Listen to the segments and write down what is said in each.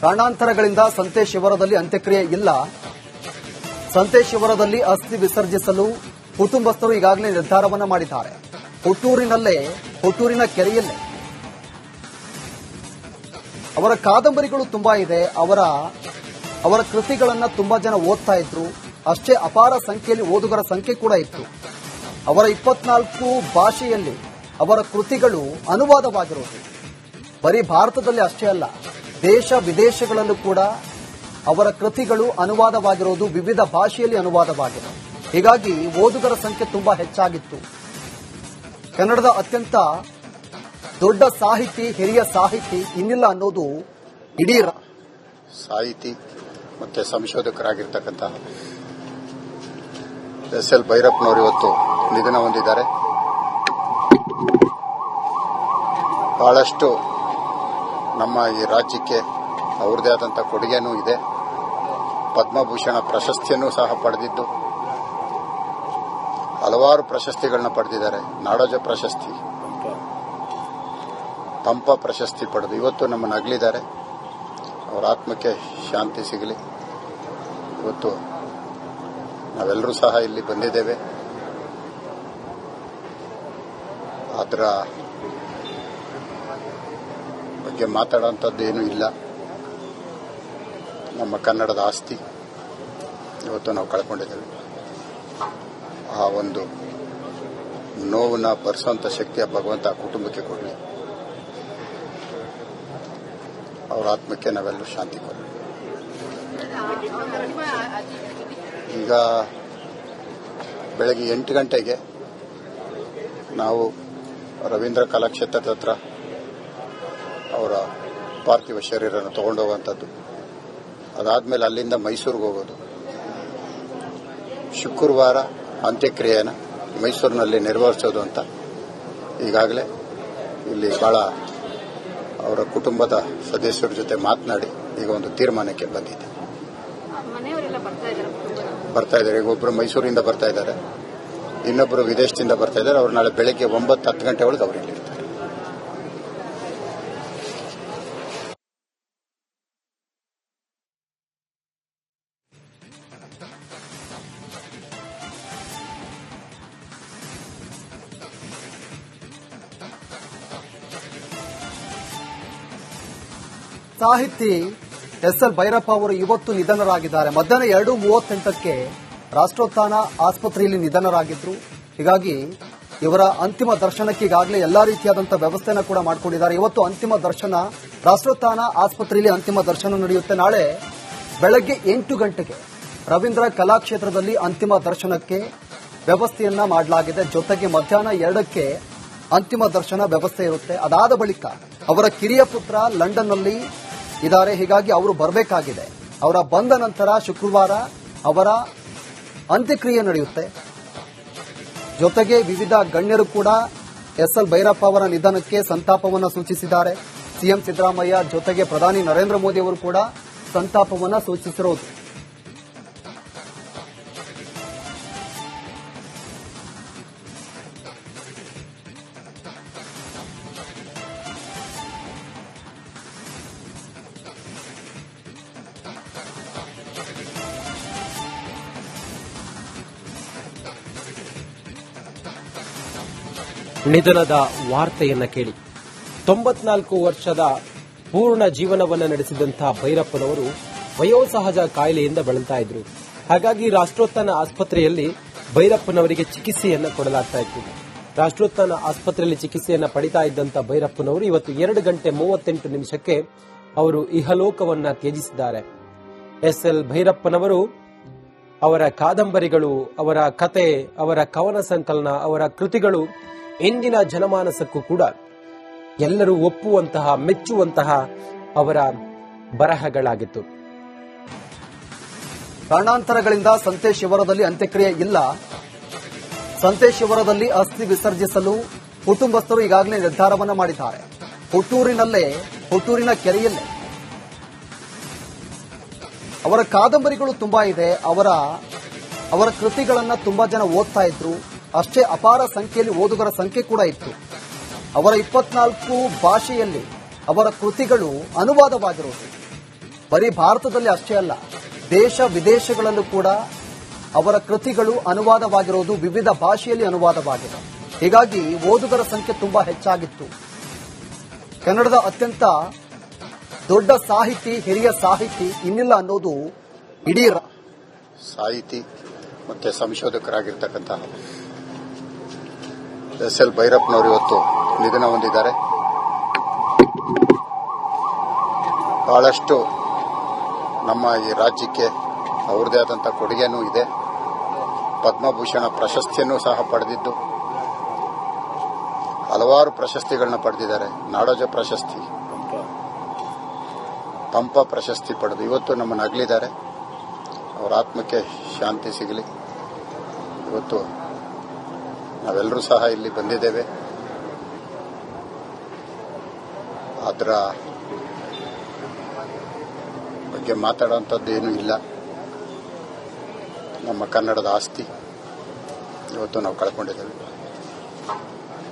ಕಾರಣಾಂತರಗಳಿಂದ ಸಂತೆ ಶಿವರದಲ್ಲಿ ಅಂತ್ಯಕ್ರಿಯೆ ಇಲ್ಲ. ಸಂತೆ ಶಿವರದಲ್ಲಿ ಅಸ್ಥಿ ವಿಸರ್ಜಿಸಲು ಕುಟುಂಬಸ್ಥರು ಈಗಾಗಲೇ ನಿರ್ಧಾರವನ್ನ ಮಾಡಿದ್ದಾರೆ. ಹುಟ್ಟೂರಿನಲ್ಲೇ, ಹುಟ್ಟೂರಿನ ಕೆರೆಯಲ್ಲೇ. ಅವರ ಕಾದಂಬರಿಗಳು ತುಂಬಾ ಇದೆ. ಅವರ ಅವರ ಕೃತಿಗಳನ್ನ ತುಂಬಾ ಜನ ಓದ್ತಾ ಇದ್ರು. ಅಷ್ಟೇ ಅಪಾರ ಸಂಖ್ಯೆಯಲ್ಲಿ ಓದುಗರ ಸಂಖ್ಯೆ ಕೂಡ ಇತ್ತು. ಅವರ ಇಪ್ಪತ್ನಾಲ್ಕು ಭಾಷೆಯಲ್ಲಿ ಅವರ ಕೃತಿಗಳು ಅನುವಾದವಾಗಿರುವುದು ಬರೀ ಭಾರತದಲ್ಲಿ ಅಷ್ಟೇ ಅಲ್ಲ ದೇಶ ವಿದೇಶಗಳಲ್ಲೂ ಕೂಡ ಅವರ ಕೃತಿಗಳು ಅನುವಾದವಾಗಿರೋದು ವಿವಿಧ ಭಾಷೆಯಲ್ಲಿ ಅನುವಾದವಾಗಿದೆ. ಹೀಗಾಗಿ ಓದುಗರ ಸಂಖ್ಯೆ ತುಂಬಾ ಹೆಚ್ಚಾಗಿತ್ತು. ಕನ್ನಡದ ಅತ್ಯಂತ ದೊಡ್ಡ ಸಾಹಿತಿ, ಹಿರಿಯ ಸಾಹಿತಿ ಇನ್ನಿಲ್ಲ ಅನ್ನೋದು ಇಡೀ ಸಾಹಿತಿ ಮತ್ತೆ ಸಂಶೋಧಕರಾಗಿರ್ತಕ್ಕಂಥ ಎಸ್ ಎಲ್ ಭೈರಪ್ಪನವರು ಇವತ್ತು ನಿಧನ ಹೊಂದಿದ್ದಾರೆ. ಬಹಳಷ್ಟು ನಮ್ಮ ಈ ರಾಜ್ಯಕ್ಕೆ ಅವ್ರದೇ ಆದಂಥ ಕೊಡುಗೆನೂ ಇದೆ. ಪದ್ಮಭೂಷಣ ಪ್ರಶಸ್ತಿಯನ್ನು ಸಹ ಪಡೆದಿದ್ದು. ಹಲವಾರು ಪ್ರಶಸ್ತಿಗಳನ್ನ ಪಡೆದಿದ್ದಾರೆ. ನಾಡೋಜ ಪ್ರಶಸ್ತಿ ಪಂಪ ಪ್ರಶಸ್ತಿ ಪಡೆದು ಇವತ್ತು ನಮ್ಮನ್ನು ಅಗಲಿದ್ದಾರೆ. ಅವರ ಆತ್ಮಕ್ಕೆ ಶಾಂತಿ ಸಿಗಲಿ. ಇವತ್ತು ನಾವೆಲ್ಲರೂ ಸಹ ಇಲ್ಲಿ ಬಂದಿದ್ದೇವೆ. ಅದರ ಬಗ್ಗೆ ಮಾತಾಡೋಂಥದ್ದೇನು ಇಲ್ಲ. ನಮ್ಮ ಕನ್ನಡದ ಆಸ್ತಿ. ಇವತ್ತು ನಾವು ಕಳ್ಕೊಂಡಿದ್ದೇವೆ. ಆ ಒಂದು ನೋವನ್ನ ಭರಿಸುವಂಥ ಶಕ್ತಿಯ ಭಗವಂತ ಕುಟುಂಬಕ್ಕೆ ಕೊಡಲಿ. ಅವರ ಆತ್ಮಕ್ಕೆ ನಾವೆಲ್ಲರೂ ಶಾಂತಿ ಕೊಡಲಿ. ಈಗ ಬೆಳಗ್ಗೆ ಎಂಟು ಗಂಟೆಗೆ ನಾವು ರವೀಂದ್ರ ಕಲಾಕ್ಷೇತ್ರದ ಹತ್ರ ಅವರ ಪಾರ್ಥಿವ ಶರೀರನ ತಗೊಂಡೋಗುವಂಥದ್ದು. ಅದಾದಮೇಲೆ ಅಲ್ಲಿಂದ ಮೈಸೂರಿಗೆ ಹೋಗೋದು. ಶುಕ್ರವಾರ ಅಂತ್ಯಕ್ರಿಯೆನ ಮೈಸೂರಿನಲ್ಲಿ ನೆರವೇರಿಸೋದು ಅಂತ ಈಗಾಗಲೇ ಇಲ್ಲಿ ಬಹಳ ಅವರ ಕುಟುಂಬದ ಸದಸ್ಯರ ಜೊತೆ ಮಾತನಾಡಿ ಈಗ ಒಂದು ತೀರ್ಮಾನಕ್ಕೆ ಬಂದಿದೆ. ಬರ್ತಾ ಇದ್ದಾರೆ ಈಗ ಒಬ್ಬರು ಮೈಸೂರಿಂದ ಬರ್ತಾ ಇದ್ದಾರೆ. ಇನ್ನೊಬ್ಬರು ವಿದೇಶದಿಂದ ಬರ್ತಾ ಇದ್ದಾರೆ. ಅವ್ರು ನಾಳೆ ಬೆಳಗ್ಗೆ ಒಂಬತ್ತು ಹತ್ತು ಗಂಟೆ ಒಳಗೆ ಅವ್ರು ಸಾಹಿತಿ ಎಸ್ ಎಲ್ ಭೈರಪ್ಪ ಅವರು ಇವತ್ತು ನಿಧನರಾಗಿದ್ದಾರೆ. ಮಧ್ಯಾಹ್ನ ಎರಡು ಮೂವತ್ತೆಂಟಕ್ಕೆ ರಾಷ್ಟ್ರೋತ್ಥಾನ ಆಸ್ಪತ್ರೆಯಲ್ಲಿ ನಿಧನರಾಗಿದ್ರು. ಹೀಗಾಗಿ ಇವರ ಅಂತಿಮ ದರ್ಶನಕ್ಕೆ ಈಗಾಗಲೇ ಎಲ್ಲಾ ರೀತಿಯಾದಂತಹ ವ್ಯವಸ್ಥೆಯನ್ನು ಕೂಡ ಮಾಡಿಕೊಂಡಿದ್ದಾರೆ. ಇವತ್ತು ಅಂತಿಮ ದರ್ಶನ, ರಾಷ್ಟ್ರೋತ್ಥಾನ ಆಸ್ಪತ್ರೆಯಲ್ಲಿ ಅಂತಿಮ ದರ್ಶನ ನಡೆಯುತ್ತೆ. ನಾಳೆ ಬೆಳಗ್ಗೆ ಎಂಟು ಗಂಟೆಗೆ ರವೀಂದ್ರ ಕಲಾಕ್ಷೇತ್ರದಲ್ಲಿ ಅಂತಿಮ ದರ್ಶನಕ್ಕೆ ವ್ಯವಸ್ಥೆಯನ್ನ ಮಾಡಲಾಗಿದೆ. ಜೊತೆಗೆ ಮಧ್ಯಾಹ್ನ ಎರಡಕ್ಕೆ ಅಂತಿಮ ದರ್ಶನ ವ್ಯವಸ್ಥೆ ಇರುತ್ತೆ. ಅದಾದ ಬಳಿಕ ಅವರ ಕಿರಿಯ ಪುತ್ರ ಲಂಡನ್ನಲ್ಲಿ ಇದ್ದಾರೆ ಹೀಗಾಗಿ ಅವರು ಬರಬೇಕಾಗಿದೆ. ಅವರ ಬಂದ ನಂತರ ಶುಕ್ರವಾರ ಅವರ ಅಂತ್ಯಕ್ರಿಯೆ ನಡೆಯುತ್ತೆ. ಜೊತೆಗೆ ವಿವಿಧ ಗಣ್ಯರು ಕೂಡ ಎಸ್ ಎಲ್ ಭೈರಪ್ಪ ಅವರ ನಿಧನಕ್ಕೆ ಸಂತಾಪವನ್ನು ಸೂಚಿಸಿದ್ದಾರೆ. ಸಿಎಂ ಸಿದ್ದರಾಮಯ್ಯ ಜೊತೆಗೆ ಪ್ರಧಾನಿ ನರೇಂದ್ರ ಮೋದಿ ಅವರು ಕೂಡ ಸಂತಾಪವನ್ನು ಸೂಚಿಸಿರೋದು. ನಿಧನದ ವಾರ್ತೆಯನ್ನ ಕೇಳಿ. ತೊಂಬತ್ನಾಲ್ಕು ವರ್ಷದ ಪೂರ್ಣ ಜೀವನವನ್ನ ನಡೆಸಿದಂತಹ ಭೈರಪ್ಪನವರು ವಯೋಸಹಜ ಕಾಯಿಲೆಯಿಂದ ಬಳಲ್ತಾ ಇದ್ರು. ಹಾಗಾಗಿ ರಾಷ್ಟ್ರೋತ್ಥಾನ ಆಸ್ಪತ್ರೆಯಲ್ಲಿ ಭೈರಪ್ಪನವರಿಗೆ ಚಿಕಿತ್ಸೆಯನ್ನು ಕೊಡಲಾಗ್ತಾ ಇತ್ತು. ರಾಷ್ಟ್ರೋತ್ಥಾನ ಆಸ್ಪತ್ರೆಯಲ್ಲಿ ಚಿಕಿತ್ಸೆಯನ್ನು ಪಡಿತಾ ಇದ್ದಂತ ಭೈರಪ್ಪನವರು ಇವತ್ತು ಎರಡು ಗಂಟೆ ಮೂವತ್ತೆಂಟು ನಿಮಿಷಕ್ಕೆ ಅವರು ಇಹಲೋಕವನ್ನ ತ್ಯಜಿಸಿದ್ದಾರೆ. ಎಸ್ ಎಲ್ ಭೈರಪ್ಪನವರು ಅವರ ಕಾದಂಬರಿಗಳು, ಅವರ ಕತೆ, ಅವರ ಕವನ ಸಂಕಲನ, ಅವರ ಕೃತಿಗಳು ಇಂದಿನ ಜನಮಾನಸಕ್ಕೂ ಕೂಡ ಎಲ್ಲರೂ ಒಪ್ಪುವಂತಹ, ಮೆಚ್ಚುವಂತಹ ಅವರ ಬರಹಗಳಾಗಿತ್ತು. ಕಾರಣಾಂತರಗಳಿಂದ ಸಂತೆ ಶಿವರದಲ್ಲಿ ಅಂತ್ಯಕ್ರಿಯೆ ಇಲ್ಲ. ಸಂತೆ ಶಿವರದಲ್ಲಿ ಅಸ್ಥಿ ವಿಸರ್ಜಿಸಲು ಕುಟುಂಬಸ್ಥರು ಈಗಾಗಲೇ ನಿರ್ಧಾರವನ್ನು ಮಾಡಿದ್ದಾರೆ. ಹುಟ್ಟೂರಿನಲ್ಲೇ, ಹುಟ್ಟೂರಿನ ಕೆರೆಯಲ್ಲೇ. ಅವರ ಕಾದಂಬರಿಗಳು ತುಂಬಾ ಇದೆ. ಅವರ ಅವರ ಕೃತಿಗಳನ್ನ ತುಂಬಾ ಜನ ಓದ್ತಾ ಇದ್ರು. ಅಷ್ಟೇ ಅಪಾರ ಸಂಖ್ಯೆಯಲ್ಲಿ ಓದುಗರ ಸಂಖ್ಯೆ ಕೂಡ ಇತ್ತು. ಅವರ ಇಪ್ಪತ್ನಾಲ್ಕು ಭಾಷೆಯಲ್ಲಿ ಅವರ ಕೃತಿಗಳು ಅನುವಾದವಾಗಿರುವುದು. ಬರೀ ಭಾರತದಲ್ಲಿ ಅಷ್ಟೇ ಅಲ್ಲ, ದೇಶ ವಿದೇಶಗಳಲ್ಲೂ ಕೂಡ ಅವರ ಕೃತಿಗಳು ಅನುವಾದವಾಗಿರುವುದು ವಿವಿಧ ಭಾಷೆಯಲ್ಲಿ ಅನುವಾದವಾಗಿದೆ. ಹೀಗಾಗಿ ಓದುಗರ ಸಂಖ್ಯೆ ತುಂಬಾ ಹೆಚ್ಚಾಗಿತ್ತು. ಕನ್ನಡದ ಅತ್ಯಂತ ದೊಡ್ಡ ಸಾಹಿತಿ, ಹಿರಿಯ ಸಾಹಿತಿ ಇನ್ನಿಲ್ಲ ಅನ್ನೋದು ಇಡೀ ಸಾಹಿತಿ ಮತ್ತೆ ಸಂಶೋಧಕರಾಗಿರ್ತಕ್ಕಂಥ ಎಸ್ ಎಲ್ ಭೈರಪ್ಪನವರು ಇವತ್ತು ನಿಧನ ಹೊಂದಿದ್ದಾರೆ ಬಹಳಷ್ಟು ನಮ್ಮ ಈ ರಾಜ್ಯಕ್ಕೆ ಅವ್ರದೇ ಆದಂಥ ಕೊಡುಗೆನೂ ಇದೆ. ಪದ್ಮಭೂಷಣ ಪ್ರಶಸ್ತಿಯನ್ನು ಸಹ ಪಡೆದಿದ್ದು. ಹಲವಾರು ಪ್ರಶಸ್ತಿಗಳನ್ನ ಪಡೆದಿದ್ದಾರೆ. ನಾಡೋಜ ಪ್ರಶಸ್ತಿ, ಪಂಪ ಪ್ರಶಸ್ತಿ ಪಡೆದು ಇವತ್ತು ನಮ್ಮನ್ನು ಅಗಲಿದ್ದಾರೆ. ಅವರ ಆತ್ಮಕ್ಕೆ ಶಾಂತಿ ಸಿಗಲಿ. ಇವತ್ತು ನಾವೆಲ್ಲರೂ ಸಹ ಇಲ್ಲಿ ಬಂದಿದ್ದೇವೆ. ಅದರ ಬಗ್ಗೆ ಮಾತಾಡುವಂಥದ್ದು ಏನೂ ಇಲ್ಲ. ನಮ್ಮ ಕನ್ನಡದ ಆಸ್ತಿ ಇವತ್ತು ನಾವು ಕಳ್ಕೊಂಡಿದ್ದೇವೆ.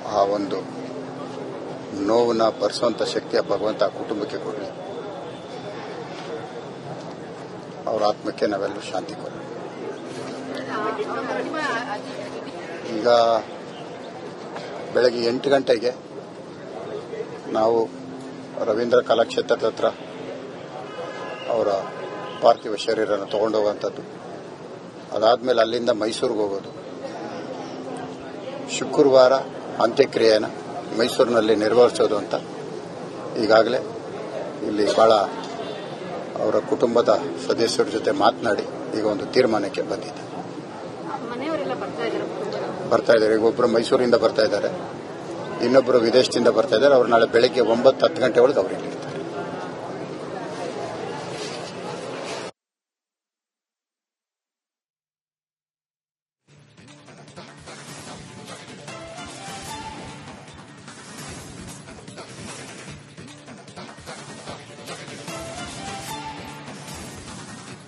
ಆ ಒಂದು ನೋವನ್ನ ಭರಿಸುವಂಥ ಶಕ್ತಿಯ ಭಗವಂತ ಕುಟುಂಬಕ್ಕೆ ಕೊಡಲಿ. ಅವರ ಆತ್ಮಕ್ಕೆ ನಾವೆಲ್ಲರೂ ಶಾಂತಿ ಕೊಡೋಣ ಈಗ ಬೆಳಗ್ಗೆ ಎಂಟು ಗಂಟೆಗೆ ನಾವು ರವೀಂದ್ರ ಕಲಾಕ್ಷೇತ್ರದ ಹತ್ರ ಅವರ ಪಾರ್ಥಿವ ಶರೀರನ ತಗೊಂಡು ಹೋಗುವಂಥದ್ದು. ಅದಾದಮೇಲೆ ಅಲ್ಲಿಂದ ಮೈಸೂರಿಗೆ ಹೋಗೋದು. ಶುಕ್ರವಾರ ಅಂತ್ಯಕ್ರಿಯೆನ ಮೈಸೂರಿನಲ್ಲಿ ನಿರ್ವಹಿಸೋದು ಅಂತ ಈಗಾಗಲೇ ಇಲ್ಲಿ ಬಹಳ ಅವರ ಕುಟುಂಬದ ಸದಸ್ಯರ ಜೊತೆ ಮಾತನಾಡಿ ಈಗ ಒಂದು ತೀರ್ಮಾನಕ್ಕೆ ಬಂದಿದೆ. ಬರ್ತಾ ಇದ್ದಾರೆ ಈಗ ಒಬ್ಬರು ಮೈಸೂರಿಂದ ಬರ್ತಾ ಇದ್ದಾರೆ ಇನ್ನೊಬ್ಬರು ವಿದೇಶದಿಂದ ಬರ್ತಾ ಇದ್ದಾರೆ, ಅವ್ರು ನಾಳೆ ಬೆಳಗ್ಗೆ ಒಂಬತ್ತು ಹತ್ತು ಗಂಟೆ ಒಳಗೆ ಅವರು ಇಲ್ಲಿ ಇರ್ತಾರೆ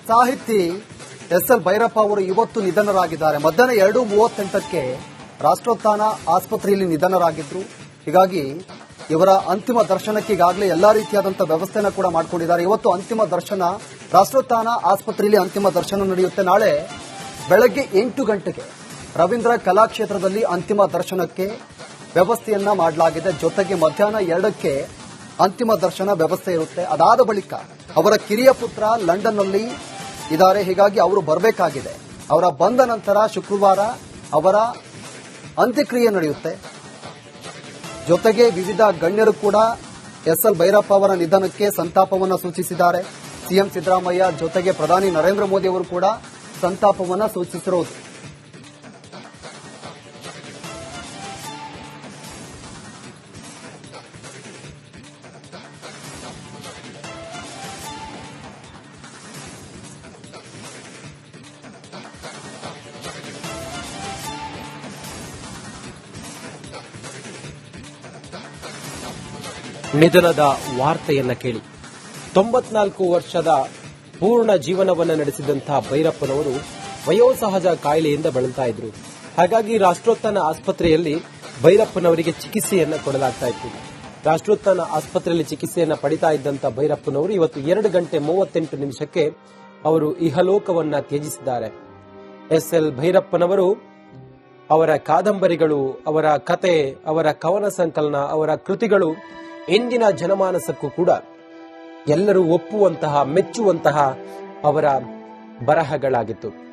ಸಾಹಿತಿ ಎಸ್ ಎಲ್ ಭೈರಪ್ಪ ಅವರು ಇವತ್ತು ನಿಧನರಾಗಿದ್ದಾರೆ. ಮಧ್ಯಾಹ್ನ ಎರಡು ಮೂವತ್ತೆಂಟಕ್ಕೆ ರಾಷ್ಟ್ರೋತ್ಥಾನ ಆಸ್ಪತ್ರೆಯಲ್ಲಿ ನಿಧನರಾಗಿದ್ರು. ಹೀಗಾಗಿ ಇವರ ಅಂತಿಮ ದರ್ಶನಕ್ಕೆ ಈಗಾಗಲೇ ಎಲ್ಲಾ ರೀತಿಯಾದಂತಹ ವ್ಯವಸ್ಥೆನ ಕೂಡ ಮಾಡಿಕೊಂಡಿದ್ದಾರೆ. ಇವತ್ತು ಅಂತಿಮ ದರ್ಶನ, ರಾಷ್ಟ್ರೋತ್ಥಾನ ಆಸ್ಪತ್ರೆಯಲ್ಲಿ ಅಂತಿಮ ದರ್ಶನ ನಡೆಯುತ್ತೆ. ನಾಳೆ ಬೆಳಗ್ಗೆ ಎಂಟು ಗಂಟೆಗೆ ರವೀಂದ್ರ ಕಲಾಕ್ಷೇತ್ರದಲ್ಲಿ ಅಂತಿಮ ದರ್ಶನಕ್ಕೆ ವ್ಯವಸ್ಥೆಯನ್ನ ಮಾಡಲಾಗಿದೆ. ಜೊತೆಗೆ ಮಧ್ಯಾಹ್ನ ಎರಡಕ್ಕೆ ಅಂತಿಮ ದರ್ಶನ ವ್ಯವಸ್ಥೆ ಇರುತ್ತೆ. ಅದಾದ ಬಳಿಕ ಅವರ ಕಿರಿಯ ಪುತ್ರ ಲಂಡನ್ನಲ್ಲಿ ಇದ್ದಾರೆ ಹೀಗಾಗಿ ಅವರು ಬರಬೇಕಾಗಿದೆ. ಅವರ ಬಂದ ನಂತರ ಶುಕ್ರವಾರ ಅವರ ಅಂತ್ಯಕ್ರಿಯೆ ನಡೆಯುತ್ತೆ. ಜೊತೆಗೆ ವಿವಿಧ ಗಣ್ಯರು ಕೂಡ ಎಸ್ ಎಲ್ ಭೈರಪ್ಪ ಅವರ ನಿಧನಕ್ಕೆ ಸಂತಾಪವನ್ನು ಸೂಚಿಸಿದ್ದಾರೆ. ಸಿಎಂ ಸಿದ್ದರಾಮಯ್ಯ ಜೊತೆಗೆ ಪ್ರಧಾನಿ ನರೇಂದ್ರ ಮೋದಿ ಅವರು ಕೂಡ ಸಂತಾಪವನ್ನು ಸೂಚಿಸಿರೋದು. ನಿಧನದ ವಾರ್ತೆಯನ್ನ ಕೇಳಿ. ತೊಂಬತ್ನಾಲ್ಕು ವರ್ಷದ ಪೂರ್ಣ ಜೀವನವನ್ನ ನಡೆಸಿದಂತಹ ಭೈರಪ್ಪನವರು ವಯೋಸಹಜ ಕಾಯಿಲೆಯಿಂದ ಬಳಲ್ತಾ ಇದ್ರು. ಹಾಗಾಗಿ ರಾಷ್ಟ್ರೋತ್ಥಾನ ಆಸ್ಪತ್ರೆಯಲ್ಲಿ ಭೈರಪ್ಪನವರಿಗೆ ಚಿಕಿತ್ಸೆಯನ್ನ ಕೊಡಲಾಗ್ತಾ ಇತ್ತು. ರಾಷ್ಟ್ರೋತ್ಥಾನ ಆಸ್ಪತ್ರೆಯಲ್ಲಿ ಚಿಕಿತ್ಸೆಯನ್ನ ಪಡಿತಾ ಇದ್ದಂತ ಭೈರಪ್ಪನವರು ಇವತ್ತು ಎರಡು ಗಂಟೆ ಮೂವತ್ತೆಂಟು ನಿಮಿಷಕ್ಕೆ ಅವರು ಇಹಲೋಕವನ್ನ ತ್ಯಜಿಸಿದ್ದಾರೆ. ಎಸ್ ಎಲ್ ಭೈರಪ್ಪನವರು ಅವರ ಕಾದಂಬರಿಗಳು, ಅವರ ಕತೆ, ಅವರ ಕವನ ಸಂಕಲನ, ಅವರ ಕೃತಿಗಳು ಇಂದಿನ ಜನಮಾನಸಕ್ಕೂ ಕೂಡ ಎಲ್ಲರೂ ಒಪ್ಪುವಂತಹ ಮೆಚ್ಚುವಂತಹ ಅವರ ಬರಹಗಳಾಗಿತ್ತು.